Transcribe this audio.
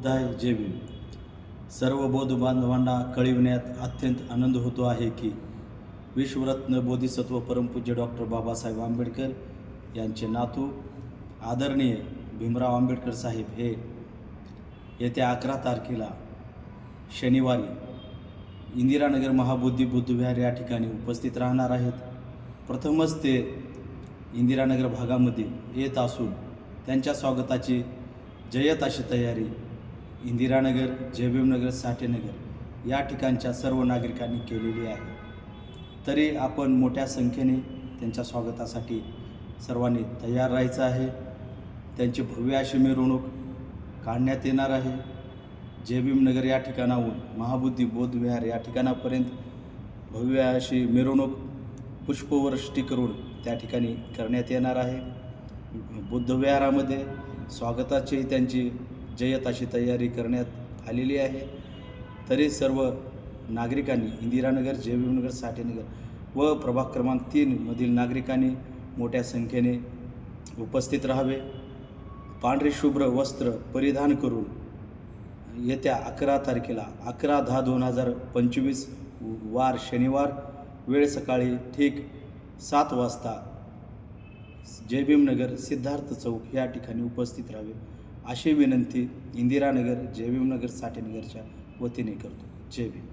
बुद्धाय आहे जय भीम सर्व बौद्ध बांधवांना कळविण्यात अत्यंत आनंद होतो आहे की विश्वरत्न बोधिसत्व परमपूज्य डॉक्टर बाबासाहेब आंबेडकर यांचे नातू आदरणीय भीमराव आंबेडकर साहेब हे येत्या अकरा तारखेला शनिवारी इंदिरानगर महाबुद्धी बुद्धविहार या ठिकाणी उपस्थित राहणार आहेत. प्रथमच ते इंदिरानगर भागामध्ये येत असून त्यांच्या स्वागताची जयत अशी तयारी इंदिरानगर जयभीमनगर साठेनगर या ठिकाणच्या सर्व नागरिकांनी केलेली आहे. तरी आपण मोठ्या संख्येने त्यांच्या स्वागतासाठी सर्वांनी तयार राहायचं आहे. त्यांची भव्य अशी मिरवणूक काढण्यात येणार आहे. जयभीमनगर या ठिकाणाहून महाबुद्धी बोधविहार या ठिकाणापर्यंत भव्य अशी मिरवणूक पुष्पवृष्टी करून त्या ठिकाणी करण्यात येणार आहे. बुद्धविहारामध्ये स्वागताची त्यांची जयत अशी तयारी करण्यात आलेली आहे. तरी सर्व नागरिकांनी इंदिरानगर जयभीमनगर साठेनगर व प्रभाग क्रमांक तीनमधील नागरिकांनी मोठ्या संख्येने उपस्थित राहावे. पांढरे शुभ्र वस्त्र परिधान करून येत्या अकरा तारखेला अकरा दहा दोन हजार पंचवीस वार शनिवार वेळ सकाळी ठीक सात वाजता जयभीमनगर सिद्धार्थ चौक या ठिकाणी उपस्थित राहावे. अशी विनंती इंदिरानगर जय भीमनगर साठेनगरच्या वतीने करतो. जय भीम.